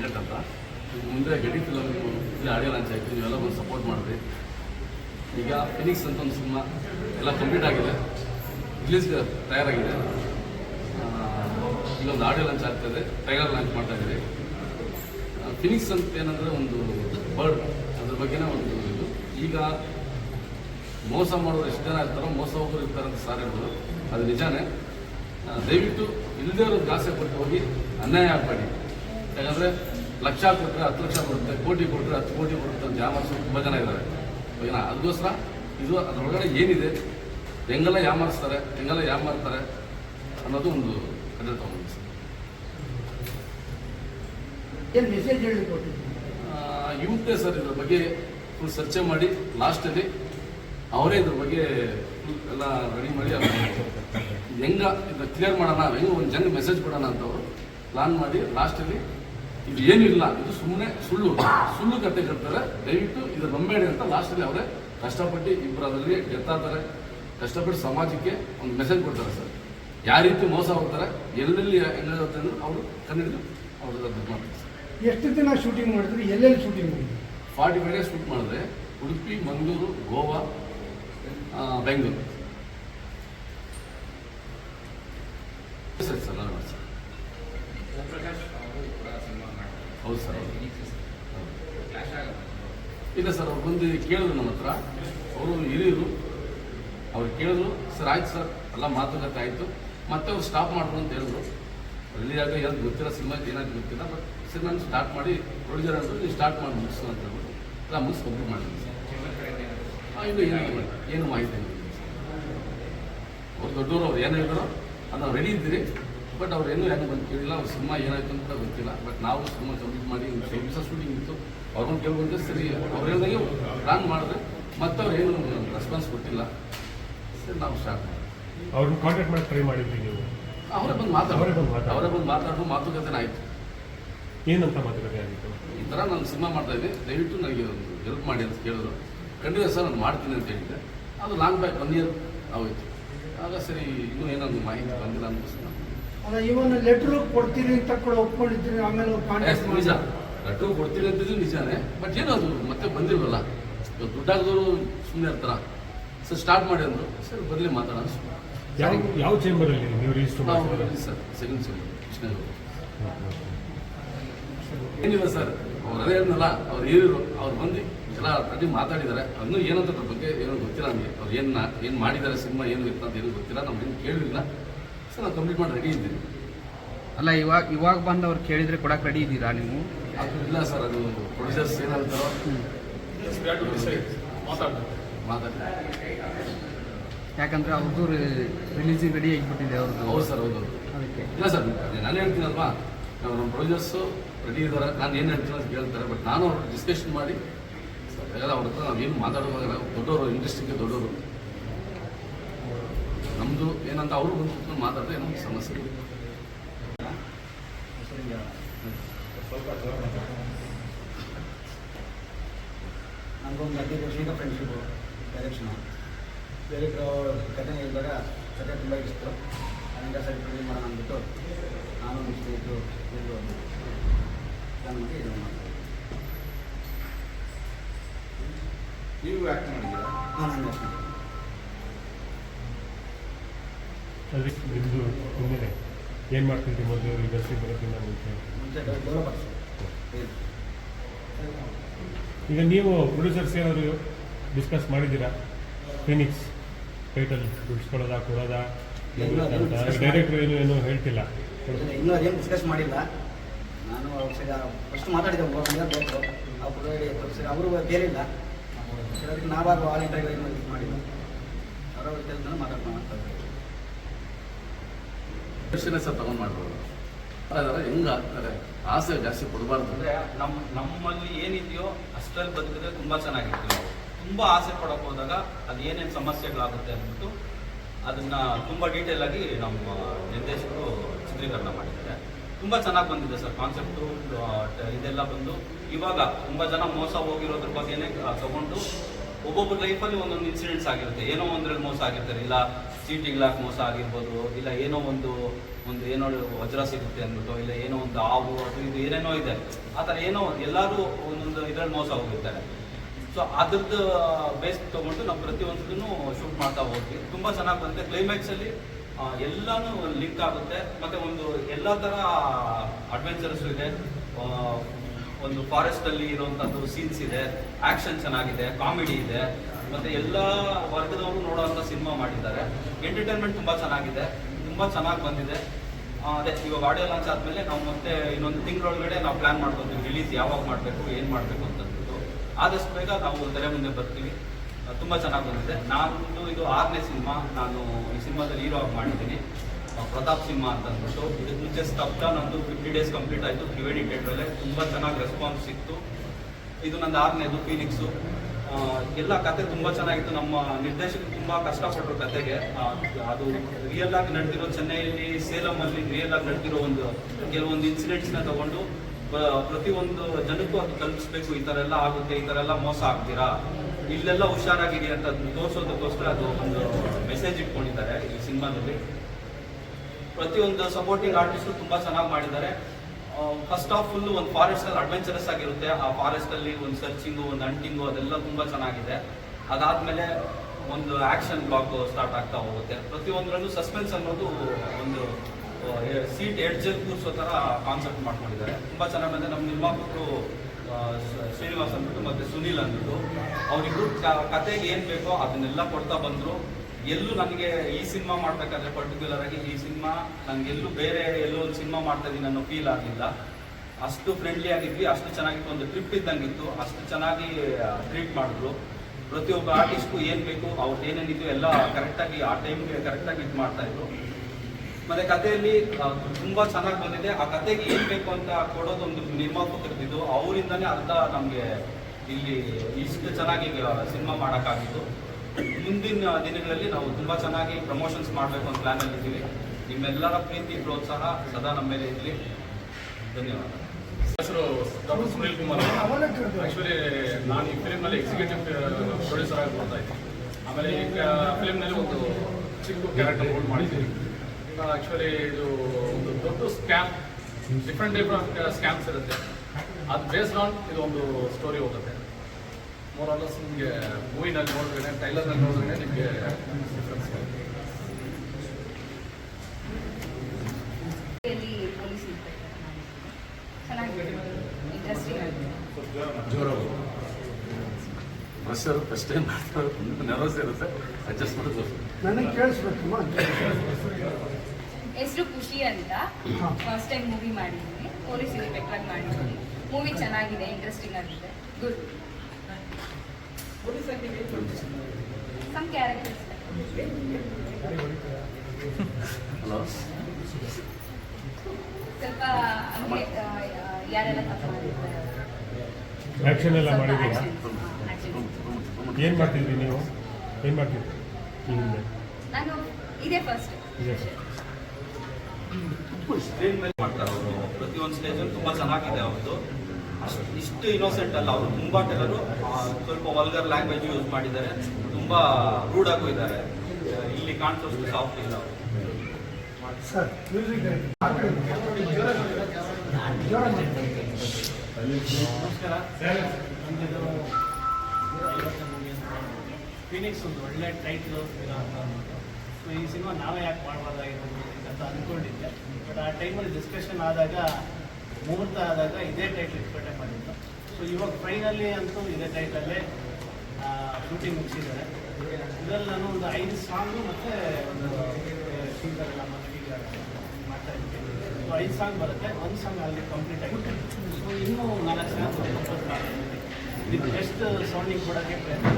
ವೆಂಕಟ್ ಅಂತ ಮುಂದೆ ಗಡಿ ಫಿಲಮ್ ಇಲ್ಲಿ ಆಡಿಯೋ ಲಾಂಚ್ ಆಯಿತು ನೀವೆಲ್ಲ ಬಂದು ಸಪೋರ್ಟ್ ಮಾಡಿದ್ರಿ ಈಗ ಫಿನಿಕ್ಸ್ ಅಂತ ಒಂದು ಸಿನಿಮಾ ಎಲ್ಲ ಕಂಪ್ಲೀಟ್ ಆಗಿದೆ. ರಿಲೀಸ್ಗೆ ತಯಾರಾಗಿದೆ. ಇಲ್ಲೊಂದು ಆಡಿಯೋ ಲಾಂಚ್ ಆಗ್ತಾಯಿದೆ ಟ್ರೈಲರ್ ಲಾಂಚ್ ಮಾಡ್ತಾ ಇದ್ದೀವಿ. ಫಿನಿಕ್ಸ್ ಅಂತ ಏನಂದರೆ ಒಂದು ಬರ್ಡ್ ಅದ್ರ ಬಗ್ಗೆನೇ ಒಂದು ಇದು. ಈಗ ಮೋಸ ಮಾಡೋರು ಎಷ್ಟು ಜನ ಇರ್ತಾರೋ, ಮೋಸ ಹೋಗೋರು ಇರ್ತಾರೆ ಅಂತ ಸಾರ್ ಹೇಳಿದ್ರು ಅದು ನಿಜಾನೇ. ದಯವಿಟ್ಟು ಇಲ್ಲದೇ ಇರೋದು ಆಸೆ ಕೊಟ್ಟು ಹೋಗಿ ಅನ್ಯಾಯ ಆಗಬೇಡಿ. ಯಾಕಂದರೆ ಲಕ್ಷ ಕೊಟ್ಟರೆ ಹತ್ತು ಲಕ್ಷ ಬರುತ್ತೆ ಕೋಟಿ ಕೊಟ್ಟರೆ ಹತ್ತು ಕೋಟಿ ಬರುತ್ತೆ ಅಂತ ಯಾಮಾರಿಸೋ ತುಂಬ ಜನ ಇದ್ದಾರೆ. ಓಕೆನಾ? ಅದಕ್ಕೋಸ್ಕರ ಇದು ಅದರೊಳಗಡೆ ಏನಿದೆ ಹೆಂಗೆಲ್ಲ ಯಾಮಾರಿಸ್ತಾರೆ ಹೆಂಗೆಲ್ಲ ಯಾಮಾರ್ತಾರೆ ಅನ್ನೋದು ಒಂದು ಕಡೆ ತಗೊಂಡು ಇವತ್ತೇ ಸರ್ ಇದ್ರ ಬಗ್ಗೆ ಫುಲ್ ಚರ್ಚೆ ಮಾಡಿ ಲಾಸ್ಟಲ್ಲಿ ಅವರೇ ಇದ್ರ ಬಗ್ಗೆ ಫುಲ್ ಎಲ್ಲ ರೆಡಿ ಮಾಡಿ ಹೆಂಗ ಇದನ್ನ ಕ್ಲಿಯರ್ ಮಾಡೋಣ ಹೆಂಗೆ ಒಂದು ಜನ ಮೆಸೇಜ್ ಕೊಡೋಣ ಅಂತ ಅವರು ಪ್ಲಾನ್ ಮಾಡಿ ಲಾಸ್ಟಲ್ಲಿ ಇದು ಏನಿಲ್ಲ ಇದು ಸುಮ್ಮನೆ ಸುಳ್ಳು. ಸುಳ್ಳು ಕತೆ ಕಟ್ತಾರೆ ದಯವಿಟ್ಟು ಇದು ನಂಬೇಡಿ ಅಂತ ಲಾಸ್ಟಲ್ಲಿ ಅವರೇ ಕಷ್ಟಪಟ್ಟು ಇಬ್ಬರು ಅದರಲ್ಲಿ ಗೆದ್ದಾರೆ ಕಷ್ಟಪಟ್ಟು ಸಮಾಜಕ್ಕೆ ಒಂದು ಮೆಸೇಜ್ ಕೊಡ್ತಾರೆ ಸರ್. ಯಾವ ರೀತಿ ಮೋಸ ಹೋಗ್ತಾರೆ ಎಲ್ಲೆಲ್ಲಿ ಹೆಂಗಾಗುತ್ತೆ ಅಂದ್ರೆ ಅವರು ಕನ್ನಡಿಗರು ಅವ್ರದ್ದು ಮಾಡ್ತಾರೆ ಸರ್. ಎಷ್ಟು ದಿನ ಶೂಟಿಂಗ್ ಮಾಡಿದ್ರಿ ಎಲ್ಲೆಲ್ಲಿ ಶೂಟಿಂಗ್ ಮಾಡಿದ್ರಿ? ಫಾರ್ಟಿ ಫೈವ್ ಡೇಸ್ ಶೂಟ್ ಮಾಡಿದ್ರೆ ಉಡುಪಿ ಮಂಗಳೂರು ಗೋವಾ ಬೆಂಗಳೂರು. ಸರಿ ಸರ್ ನಾನು ಸರ್ ಹೌದು ಸರ್. ಇಲ್ಲ ಸರ್, ಅವ್ರು ಬಂದು ಕೇಳಿದ್ರು ನಮ್ಮ ಹತ್ರ. ಅವರು ಹಿರಿಯರು. ಅವ್ರು ಕೇಳಿದ್ರು, ಸರ್, ಆಯ್ತು ಸರ್, ಎಲ್ಲ ಮಾತುಕತೆ ಆಯಿತು. ಮತ್ತೆ ಅವ್ರು ಸ್ಟಾಪ್ ಮಾಡ್ರು ಅಂತ ಹೇಳಿದ್ರು. ರಿಲೀಸ್ ಆಗ ಏನು ಗೊತ್ತಿಲ್ಲ, ಸಿನಿಮಾ ಏನಾದ್ರು ಗೊತ್ತಿಲ್ಲ ಬಟ್ ಸರ್ ನಾನು ಸ್ಟಾರ್ಟ್ ಮಾಡಿ ಪ್ರೊಡ್ಯೂಸರ್ ಅಂದ್ರೆ ಸ್ಟಾರ್ಟ್ ಮಾಡಿ ಮುಗಿಸು ಅಂತ ಹೇಳ್ಬಿಟ್ಟು ಎಲ್ಲ ಮುಗಿಸಿ ಕಂಪ್ಲೀಟ್ ಮಾಡಿದ್ದೀನಿ ಸರ್. ಇನ್ನು ಏನು ಏನು ಮಾಹಿತಿ ಅವ್ರು ದೊಡ್ಡವರು, ಅವ್ರು ಏನು ಹೇಳಿದ್ರು? ಅದು ರೆಡಿ ಇದ್ದೀರಿ? ಬಟ್ ಅವ್ರು ಏನು ಯಾಕೆ ಬಂದು ಕೇಳಿಲ್ಲ ಅವ್ರ ಸಿನಿಮಾ ಏನಾಯ್ತು ಅಂತ ಗೊತ್ತಿಲ್ಲ. ಬಟ್ ನಾವು ಸಿನಿಮಾ ಕಂಪ್ಲೀಟ್ ಮಾಡಿ ದಿವಸ ಶೂಟಿಂಗ್ ಇತ್ತು. ಅವ್ರನ್ನ ಕೇಳ್ಕೊಂಡ್ರೆ ಸರಿ ಅವ್ರು ಹೇಳ್ದಂಗೆ ಪ್ಲಾನ್ ಮಾಡಿದ್ರೆ ಮತ್ತೆ ಅವ್ರು ಏನು ರೆಸ್ಪಾನ್ಸ್ ಕೊಟ್ಟಿಲ್ಲ. ಸರಿ ನಾವು ಸ್ಟಾರ್ಟ್ ಅವ್ರನ್ನ ಕಾಂಟ್ಯಾಕ್ಟ್ ಮಾಡಿ ಟ್ರೈ ಮಾಡಿದ್ವಿ ನೀವು? ಅವರೇ ಬಂದು ಅವರೇ ಬಂದು ಮಾತಾಡ. ಅವರೇ ಬಂದು ಮಾತಾಡೋ ಮಾತುಕತೆ ಆಯಿತು. ಏನಂತ ಮಾತುಕತೆ ಆಗಿತ್ತು? ಈ ಥರ ನಾನು ಸಿನಿಮಾ ಮಾಡ್ತಾ ಇದ್ದೆ. ದಯವಿಟ್ಟು ನನಗೆ ಒಂದು ಹೆಲ್ಪ್ ಮಾಡಿ ಅಂತ ಕೇಳಿದ್ರು. ಖಂಡಿತ ಸರ್ ನಾನು ಮಾಡ್ತೀನಿ ಅಂತ ಹೇಳಿದ್ದೆ. ಅದು ಲಾಂಗ್ ಬ್ಯಾಕ್ ಒನ್ ಇಯರ್ ಆಗೋಯ್ತು. ಆಗ ಸರಿ ಇನ್ನೂ ಏನೊಂದು ಮಾಹಿತಿ ಬಂದಿಲ್ಲ ಅಂತ ಅಲ್ಲ ಇವನ್ ಲೆಟ್ರ್ ಕೊಡ್ತೀರಿ ಅಂತ ಕೂಡ ಒಪ್ಕೊಂಡಿದ್ದೀನಿ ಆಮೇಲೆ ಕಾಂಟ್ಯಾಕ್ಟ್ ನಿಜ. ಲೆಟರ್ ಕೊಡ್ತೀನಿ ಅಂತಿದ್ದು ನಿಜಾನೇ ಬಟ್ ಏನು ಅದು ಮತ್ತೆ ಬಂದಿರಲ್ಲ ಇವಾಗ ದುಡ್ಡಾಗದವರು ಸುಮ್ಮನೆ ಇರ್ತಾರ. ಸರ್ ಸ್ಟಾರ್ಟ್ ಮಾಡಿ ಅಂದರು. ಸರ್ ಬರಲಿ ಮಾತಾಡೋಣ. ಯಾವ ಯಾವ ಚೇಂಬರಲ್ಲಿ ನೀವು ರಿಜಿಸ್ಟರ್ ನಾವು ಸರ್ ಸೆಕೆಂಡ್ ಸೆಕೆಂಡ್ ಕೃಷ್ಣಗೌಡ ಏನಿಲ್ಲ ಸರ್ ಅವ್ರು ಅದೇ ಅವ್ರು ಹೇಳಿದ್ರು ಅವ್ರು ಬಂದು ಎಲ್ಲ ತಡಿ ಮಾತಾಡಿದ್ದಾರೆ. ಅದನ್ನು ಏನಂತ ಅದ್ರ ಬಗ್ಗೆ ಏನೋ ಗೊತ್ತಿಲ್ಲ ನಮಗೆ. ಅವ್ರು ಏನು ಏನು ಮಾಡಿದ್ದಾರೆ ಸಿನಿಮಾ ಏನು ಇತ್ತು ಅಂತ ಏನೂ ಗೊತ್ತಿಲ್ಲ ನಮ್ಗೆ ಏನು ಕೇಳಿಲ್ಲ ನಾವು ಕಂಪ್ಲೀಟ್ ಮಾಡಿ ರೆಡಿ ಇದ್ದೀನಿ ಅಲ್ಲ ಇವಾಗ ಇವಾಗ ಬಂದು ಅವ್ರು ಕೇಳಿದ್ರೆ ಕೊಡಕ್ಕೆ ರೆಡಿ ಇದ್ದೀರಾ ನೀವು? ಅದು ಇಲ್ಲ ಸರ್ ಅದು ಪ್ರೊಡ್ಯೂಸರ್ಸ್ ಏನಾಗ್ತಾರೋ ಮಾತಾಡ್ತಾರೆ ಯಾಕಂದ್ರೆ ಅವ್ರದ್ದು ರಿಲೀಸಿಂಗ್ ರೆಡಿ ಆಗಿಬಿಟ್ಟಿದೆ ಅವ್ರದ್ದು. ಹೌದು ಸರ್ ಹೌದು ಅದಕ್ಕೆ. ಇಲ್ಲ ಸರ್ ನಾನು ಹೇಳ್ತೀನಲ್ವಾ? ನಾವು ನಮ್ಮ ಪ್ರೊಡ್ಯೂಸರ್ಸು ರೆಡಿ ಇದ್ದಾರೆ ನಾನು ಏನು ಹೇಳ್ತೀನಿ ಅಂತ ಕೇಳ್ತಾರೆ. ಬಟ್ ನಾನು ಅವ್ರ ಡಿಸ್ಕಷನ್ ಮಾಡಿ ಎಲ್ಲ ಅವ್ರ ಹತ್ರ ಏನು ಮಾತಾಡುವಾಗ ದೊಡ್ಡವರು ಇಂಡಸ್ಟ್ರಿಗೆ ದೊಡ್ಡವರು. ನಮ್ಮದು ಏನಂತ ಅವರು ಬಂದು ಕೂತ್ಕೊಂಡು ಮಾತಾಡಿದ್ರೆ ಏನೋ ಸಮಸ್ಯೆ ಇಲ್ಲ. ನನಗೊಂದು ಹದಿನೈದು ವರ್ಷದಿಂದ ಫ್ರೆಂಡ್ಶಿಪ್ಪು ಡೈರೆಕ್ಷನು ಡೈರೆಕ್ಟ್ರು ಕತೆ ಹೇಳಿದಾಗ ಕತೆ ತುಂಬ ಇಷ್ಟ. ಅದರಿಂದ ಸರಿ ಪ್ರೊಡ್ಯೂಸ್ ಮಾಡೋಣ ಅಂದ್ಬಿಟ್ಟು ನಾನು ನಮ್ಮ ಸ್ನೇಹಿತರು ಮಾಡಿ ಇದು ಮಾಡ್ತೀನಿ ನೀವು ಆ್ಯಕ್ಟ್ ಮಾಡಿದ್ದೀರಾ? ಹಾಂ ನಾನು ಯೋಚನೆ ಅದಕ್ಕೆ ಬಿದ್ದು ತುಂಬಿದೆ ಏನು ಮಾಡ್ತಿದ್ರಿ ಮೊದಲು ಈ ಬಸ್ಸಿಗೆ ಮುಂಚೆ ಮುಂಚೆ ಈಗ ನೀವು ಪ್ರೊಡ್ಯೂಸರ್ಸ್ ಏನಾದ್ರು ಡಿಸ್ಕಸ್ ಮಾಡಿದ್ದೀರಾ? ಕ್ಲಿನಿಕ್ಸ್ ಟೈಟಲ್ ಬಿಡಿಸ್ಕೊಳ್ಳೋದಾ ಕೊಡೋದಾ ಡೈರೆಕ್ಟ್ರು ಏನು ಏನು ಹೇಳ್ತಿಲ್ಲ. ಇನ್ನೂ ಅದೇನು ಡಿಸ್ಕಸ್ ಮಾಡಿಲ್ಲ. ನಾನು ಅವ್ರ ಸರಿ ಫಸ್ಟ್ ಮಾತಾಡಿದೆ ಒಬ್ಬ ಬೇಕು ಅವರು ಸರಿ ಅವರು ಕೇಳಿಲ್ಲ. ಸರಿ ಅದಕ್ಕೆ ನಾವಾಗ ಆಲ್ ಇಂಟರ್ವ್ಯೂ ಇದು ಮಾಡಿಲ್ಲ. ಅವರವ್ರ ಕೆಲಸ ಮಾತಾಡ್ಕೊಂಡು ಅಂತ ಯೋಚನೆ ಸರ್ ತಗೊಂಡು ಮಾಡ್ಬೋದು. ಹೆಂಗೆ ಆಗ್ತಾರೆ? ಆಸೆ ಜಾಸ್ತಿ ಕೊಡಬಾರ್ದು ಅಂದ್ರೆ ನಮ್ಮ ನಮ್ಮಲ್ಲಿ ಏನಿದೆಯೋ ಅಷ್ಟರಲ್ಲಿ ಬದುಕಿದ್ರೆ ತುಂಬಾ ಚೆನ್ನಾಗಿತ್ತು. ತುಂಬಾ ಆಸೆ ಪಡಕ್ ಹೋದಾಗ ಅದು ಏನೇನು ಸಮಸ್ಯೆಗಳಾಗುತ್ತೆ ಅಂದ್ಬಿಟ್ಟು ಅದನ್ನ ತುಂಬಾ ಡೀಟೇಲ್ ಆಗಿ ನಮ್ಮ ನಿರ್ದೇಶಕರು ಚಿತ್ರೀಕರಣ ಮಾಡಿದ್ದಾರೆ. ತುಂಬಾ ಚೆನ್ನಾಗಿ ಬಂದಿದೆ ಸರ್ ಕಾನ್ಸೆಪ್ಟು ಇದೆಲ್ಲ ಬಂದು. ಇವಾಗ ತುಂಬಾ ಜನ ಮೋಸ ಹೋಗಿರೋದ್ರ ಬಗ್ಗೆನೇ ತಗೊಂಡು ಒಬ್ಬೊಬ್ಬರ ಲೈಫಲ್ಲಿ ಒಂದೊಂದು ಇನ್ಸಿಡೆಂಟ್ಸ್ ಆಗಿರುತ್ತೆ. ಏನೋ ಒಂದ್ರಲ್ಲಿ ಮೋಸ ಆಗಿರ್ತಾರೆ. ಇಲ್ಲ ಸೀಟಿಗಳಾಕ್ ಮೋಸ ಆಗಿರ್ಬೋದು, ಇಲ್ಲ ಏನೋ ಒಂದು ಒಂದು ಏನೋ ವಜ್ರ ಸಿಗುತ್ತೆ ಅಂದ್ಬಿಟ್ಟು, ಇಲ್ಲ ಏನೋ ಒಂದು ಹಾವು, ಅದು ಇದು ಏನೇನೋ ಇದೆ, ಆ ಥರ ಏನೋ ಎಲ್ಲರೂ ಒಂದೊಂದು ಇದರಲ್ಲಿ ಮೋಸ ಹೋಗಿರ್ತಾರೆ ಸೊ ಅದ್ರದ್ದು ಬೇಸ್ ತೊಗೊಂಡು ನಾವು ಪ್ರತಿಯೊಂದನ್ನು ಶೂಟ್ ಮಾಡ್ತಾ ಹೋಗ್ತೀವಿ ತುಂಬ ಚೆನ್ನಾಗಿ ಬಂದಿದೆ ಕ್ಲೈಮ್ಯಾಕ್ಸಲ್ಲಿ ಎಲ್ಲನೂ ಲಿಂಕ್ ಆಗುತ್ತೆ. ಮತ್ತು ಒಂದು ಎಲ್ಲ ಥರ ಅಡ್ವೆಂಚರ್ಸ್ ಇದೆ. ಒಂದು ಫಾರೆಸ್ಟಲ್ಲಿ ಇರೋವಂಥದ್ದು ಸೀನ್ಸ್ ಇದೆ. ಆ್ಯಕ್ಷನ್ ಚೆನ್ನಾಗಿದೆ. ಕಾಮಿಡಿ ಇದೆ. ಮತ್ತು ಎಲ್ಲ ವರ್ಗದವರು ನೋಡೋವಂಥ ಸಿನಿಮಾ ಮಾಡಿದ್ದಾರೆ. ಎಂಟರ್ಟೈನ್ಮೆಂಟ್ ತುಂಬ ಚೆನ್ನಾಗಿದೆ. ತುಂಬ ಚೆನ್ನಾಗಿ ಬಂದಿದೆ. ಅದೇ ಇವಾಗ ಆಡಿಯೋ ಲಾಂಚ್ ಆದಮೇಲೆ ನಾವು ಮತ್ತೆ ಇನ್ನೊಂದು ತಿಂಗಳೊಳಗಡೆ ನಾವು ಪ್ಲ್ಯಾನ್ ಮಾಡ್ಕೊತೀವಿ ರಿಲೀಸ್ ಯಾವಾಗ ಮಾಡಬೇಕು, ಏನು ಮಾಡಬೇಕು ಅಂತಂದ್ಬಿಟ್ಟು. ಆದಷ್ಟು ಬೇಗ ನಾವು ತಲೆ ಮುಂದೆ ಬರ್ತೀವಿ. ತುಂಬಾ ಚೆನ್ನಾಗಿ ಬಂದಿದೆ. ನಾನು ಇದು ಆರನೇ ಸಿನಿಮಾ ನಾನು ಈ ಸಿನಿಮಾದಲ್ಲಿ ಹೀರೋ ಆಗಿ ಮಾಡಿದ್ದೀನಿ. ಪ್ರತಾಪ್ ಸಿಂಹ ಅಂತ ಅಂದ್ಬಿಟ್ಟು ಇದಕ್ಕೆ ಮುಂಚೆ ಸ್ತಬ್ಧ, ನಂದು ಫಿಫ್ಟಿ ಡೇಸ್ ಕಂಪ್ಲೀಟ್ ಆಯಿತು. ತ್ರಿವೇಣಿ ಥಿಯೇಟ್ರಲ್ಲೇ ತುಂಬ ಚೆನ್ನಾಗಿ ರೆಸ್ಪಾನ್ಸ್ ಸಿಕ್ತು ಇದು ನಂದು ಆರನೇದು ಫೀನಿಕ್ಸು ಎಲ್ಲ ಕತೆ ತುಂಬಾ ಚೆನ್ನಾಗಿತ್ತು. ನಮ್ಮ ನಿರ್ದೇಶಕರು ತುಂಬ ಕಷ್ಟಪಟ್ಟರು ಕತೆಗೆ. ಅದು ರಿಯಲ್ ಆಗಿ ನಡೆದಿರೋ ಚೆನ್ನೈಯಲ್ಲಿ ಅಲ್ಲಿ ರಿಯಲ್ ಆಗಿ ನಡೆದಿರೋ ಒಂದು ಕೆಲವೊಂದು ಇನ್ಸಿಡೆಂಟ್ಸ್ನ ತಗೊಂಡು ಪ್ರತಿಯೊಂದು ಜನಕ್ಕೂ ಅದು ತಲುಪಿಸ್ಬೇಕು. ಈ ಥರ ಎಲ್ಲ ಆಗುತ್ತೆ, ಈ ಥರ ಎಲ್ಲ ಮೋಸ ಆಗ್ತೀರಾ? ಇಲ್ಲೆಲ್ಲ ಹುಷಾರಾಗಿದೆ ಅಂತ ತೋರಿಸೋದಕ್ಕೋಸ್ಕರ ಅದು ಒಂದು ಮೆಸೇಜ್ ಇಟ್ಕೊಂಡಿದ್ದಾರೆ ಈ ಸಿನಿಮಾದಲ್ಲಿ. ಪ್ರತಿಯೊಂದು ಸಪೋರ್ಟಿಂಗ್ ಆರ್ಟಿಸ್ಟು ತುಂಬಾ ಚೆನ್ನಾಗಿ ಮಾಡಿದ್ದಾರೆ. ಫಸ್ಟ್ ಆಫ್ ಫುಲ್ ಒಂದು ಫಾರೆಸ್ಟ್ ಅಲ್ಲಿ ಅಡ್ವೆಂಚರಸ್ ಆಗಿರುತ್ತೆ. ಆ ಫಾರೆಸ್ಟ್ ಅಲ್ಲಿ ಒಂದು ಸರ್ಚಿಂಗು ಒಂದು ಹಂಟಿಂಗ್ ಅದೆಲ್ಲ ತುಂಬಾ ಚೆನ್ನಾಗಿದೆ. ಅದಾದ್ಮೇಲೆ ಒಂದು ಆಕ್ಷನ್ ಬ್ಲಾಕ್ ಸ್ಟಾರ್ಟ್ ಆಗ್ತಾ ಹೋಗುತ್ತೆ. ಪ್ರತಿಯೊಂದರಲ್ಲೂ ಸಸ್ಪೆನ್ಸ್ ಅನ್ನೋದು ಒಂದು ಸೀಟ್ ಎಡ್ಜಲ್ಲಿ ಕೂರಿಸೋ ಥರ ಕಾನ್ಸೆಪ್ಟ್ ಮಾಡ್ಕೊಂಡಿದ್ದಾರೆ. ತುಂಬ ಚೆನ್ನಾಗಿ ಬಂದರೆ ನಮ್ಮ ನಿರ್ಮಾಪಕರು ಶ್ರೀನಿವಾಸ್ ಅಂದ್ಬಿಟ್ಟು ಮತ್ತೆ ಸುನೀಲ್ ಅಂದ್ಬಿಟ್ಟು ಅವರಿಗೂ ಕತೆಗೆ ಏನು ಬೇಕೋ ಅದನ್ನೆಲ್ಲ ಕೊಡ್ತಾ ಬಂದರು. ಎಲ್ಲೂ ನನಗೆ ಈ ಸಿನಿಮಾ ಮಾಡಬೇಕಾದ್ರೆ ಪರ್ಟಿಕ್ಯುಲರ್ ಆಗಿ ಈ ಸಿನಿಮಾ ನನಗೆಲ್ಲೂ ಬೇರೆ ಎಲ್ಲೋ ಒಂದು ಸಿನಿಮಾ ಮಾಡ್ತಾ ಇದ್ದೀನಿ ಅನ್ನೋ ಫೀಲ್ ಆಗಲಿಲ್ಲ. ಅಷ್ಟು ಫ್ರೆಂಡ್ಲಿ ಆಗಿದ್ವಿ, ಅಷ್ಟು ಚೆನ್ನಾಗಿ ಒಂದು ಟ್ರಿಪ್ ಇದ್ದಂಗಿತ್ತು, ಅಷ್ಟು ಚೆನ್ನಾಗಿ ಟ್ರೀಟ್ ಮಾಡಿದ್ರು. ಪ್ರತಿಯೊಬ್ಬ ಆರ್ಟಿಸ್ಟ್ಗೂ ಏನು ಬೇಕು ಅವ್ರದ್ದು ಏನೇನಿತ್ತು ಎಲ್ಲ ಕರೆಕ್ಟಾಗಿ ಆ ಟೈಮ್ಗೆ ಕರೆಕ್ಟಾಗಿ ಇದು ಮಾಡ್ತಾ ಇದ್ರು. ಮತ್ತೆ ಕಥೆಯಲ್ಲಿ ತುಂಬ ಚೆನ್ನಾಗಿ ಬಂದಿದೆ. ಆ ಕಥೆಗೆ ಏನು ಬೇಕು ಅಂತ ಕೊಡೋದೊಂದು ಒಂದು ಅವರಿಂದನೇ ಅರ್ಧ ನಮಗೆ ಇಲ್ಲಿ ಇಷ್ಟು ಚೆನ್ನಾಗಿ ಸಿನಿಮಾ ಮಾಡೋಕ್ಕಾಗಿತ್ತು ಮುಂದಿನ ದಿನಗಳಲ್ಲಿ ನಾವು ತುಂಬಾ ಚೆನ್ನಾಗಿ ಪ್ರಮೋಷನ್ಸ್ ಮಾಡಬೇಕು ಅಂತ ಅಲ್ಲಿ ಇದ್ದೀವಿ. ನಿಮ್ಮೆಲ್ಲರ ಪ್ರೀತಿ, ಪ್ರೋತ್ಸಾಹ ಸದಾ ನಮ್ಮ ಮೇಲೆ ಇರಲಿ. ಧನ್ಯವಾದ. ಹೆಸರು doctor Sunil Kumar actually actually ನಾನು ಈ ಫಿಲ್ಮ್ನಲ್ಲಿ ಎಕ್ಸಿಕ್ಯೂಟಿವ್ ಪ್ರೊಡ್ಯೂಸರ್ ಆಗಿ ಬರ್ತಾ ಇದ್ದೀನಿ. ಆಮೇಲೆ ಈ ಫಿಲ್ಮ್ನಲ್ಲಿ ಒಂದು ಚಿಕ್ಕ ಕ್ಯಾರೆಕ್ಟರ್ ಹೋಲ್ಡ್ ಮಾಡಿದ್ದೀನಿ. ಈಗ ಆ್ಯಕ್ಚುಲಿ ಇದು ಒಂದು ದೊಡ್ಡ ಸ್ಕ್ಯಾಮ್ ಡಿಫ್ರೆಂಟ್ ಆಫ್ ಸ್ಕ್ಯಾಮ್ಸ್ ಇರುತ್ತೆ. ಅದು ಬೇಸ್ಡ್ ಆನ್ ಇದು ಒಂದು ಸ್ಟೋರಿ ಹೋಗುತ್ತೆ. ಮೋರ್ ಆಲ್ಸ್ ನಿಮಗೆ ಮೂವಿನಲ್ಲಿ ನೋಡಿದ್ರೆ ಟೈಲರ್ನಲ್ಲಿ ನೋಡಿದ್ರೆ ನಿಮಗೆ ಡಿಫ್ರೆನ್ಸ್ ಜೋರಾಗಿ ಫ್ರೆಶರ್ ಫಸ್ಟ್ ಟೈಮ್ ಮಾಡ್ತಾರೆ ನರ್ವಸ್ ಇರುತ್ತೆ ಅಡ್ಜಸ್ಟ್ ಮಾಡೋದು ನನಗೆ ಕೇಳಿಸ್ಬೇಕು ಹೆಸರು ಖುಷಿ ಅಂತ ಫಸ್ಟ್ ಟೈಮ್ ಮೂವಿ ಮಾಡಿದ್ದೀನಿ. ಪೊಲೀಸ್ ಇನ್ಸ್ಪೆಕ್ಟರ್ ಮಾಡಿದ್ದೀನಿ. ಮೂವಿ ಚೆನ್ನಾಗಿದೆ ಇಂಟ್ರೆಸ್ಟಿಂಗ್ ಆಗಿದೆ. ಗುಡ್ ಸಮ್ ಕ್ಯಾರೆಕ್ಟರ್ಸ್ ಹಲೋ ಸ್ವಲ್ಪ ಹಂಗೆ ಯಾರೆಲ್ಲ ತಪ್ಪು ಆ್ಯಕ್ಷನ್ ಎಲ್ಲ ಮಾಡಿದ್ದೀರಾ. ಏನು ಮಾಡ್ತಿದ್ರಿ ನೀವು? ಏನು ಮಾಡ್ತಿದ್ರಿ? ಈ ಹಿಂದೆ. ನಾನು ಇದೇ ಫಸ್ಟ್ ಇದೆ. ಸ್ಕ್ರೀನ್ ಮೇಲೆ ಮಾಡ್ತಾರೆ ಅವರು. ಪ್ರತಿಯೊಂದು ಸ್ಟೇಜಲ್ಲಿ ತುಂಬ ಚೆನ್ನಾಗಿದೆ ಅವ್ರದ್ದು. ಅಷ್ಟು ಇನ್ನೋಸೆಂಟ್ ಅಲ್ಲ ಅವರು. ತುಂಬ ಕೆಲವರು ಸ್ವಲ್ಪ ವಲ್ಗರ್ ಲ್ಯಾಂಗ್ವೇಜ್ ಯೂಸ್ ಮಾಡಿದ್ದಾರೆ. ತುಂಬ ಆಗೂ ಇದ್ದಾರೆ. ಇಲ್ಲಿ ಕಾಣಿಸೋಷ್ಟು ಸಾಫ್ಟ್ ಇಲ್ಲ ಫಿನಿಕ್ಸ್ ಒಂದು ಒಳ್ಳೆ ಟೈಟ್ಲು ಇರೋ ಅಂತ ಸೊ ಈ ಸಿನಿಮಾ ನಾವೇ ಯಾಕೆ ಮಾಡಬಾರ್ದಾಗಿರೋದು ಅಂತ ಅಂದ್ಕೊಂಡಿದ್ದೆ ಬಟ್ ಆ ಟೈಮಲ್ಲಿ ಡಿಸ್ಕಷನ್ ಆದಾಗ ಮುಹೂರ್ತ ಆದಾಗ ಇದೇ ಟೈಟ್ಲ್ ಎಕ್ಸ್ಪೆಕ್ಟೇ ಮಾಡಿದ್ದು. ಸೊ ಇವಾಗ ಫೈನಲಿ ಅಂತೂ ಇದೇ ಟೈಟಲ್ಲೇ ಶೂಟಿಂಗ್ ಮುಗಿಸಿದ್ದಾರೆ. ಇದರಲ್ಲಿ ನಾನು ಒಂದು ಐದು ಸಾಂಗು ಮತ್ತು ಒಂದು ಸಿಂಗರ್ ಎಲ್ಲ ಮಾಡ್ತಾ ಇದ್ದೀನಿ ಸೊ ಐದು ಸಾಂಗ್ ಬರುತ್ತೆ. ಒಂದು ಸಾಂಗ್ ಅಲ್ಲಿ ಕಂಪ್ಲೀಟ್ ಆಗಿದೆ. ಸೊ ಇನ್ನೂ ನಾಲ್ಕು ಸಾಂಗ್ ಇದು ಬೆಸ್ಟ್ ಸೌಂಡಿಂಗ್ ಕೊಡೋಕ್ಕೆ ಪ್ರಯತ್ನ.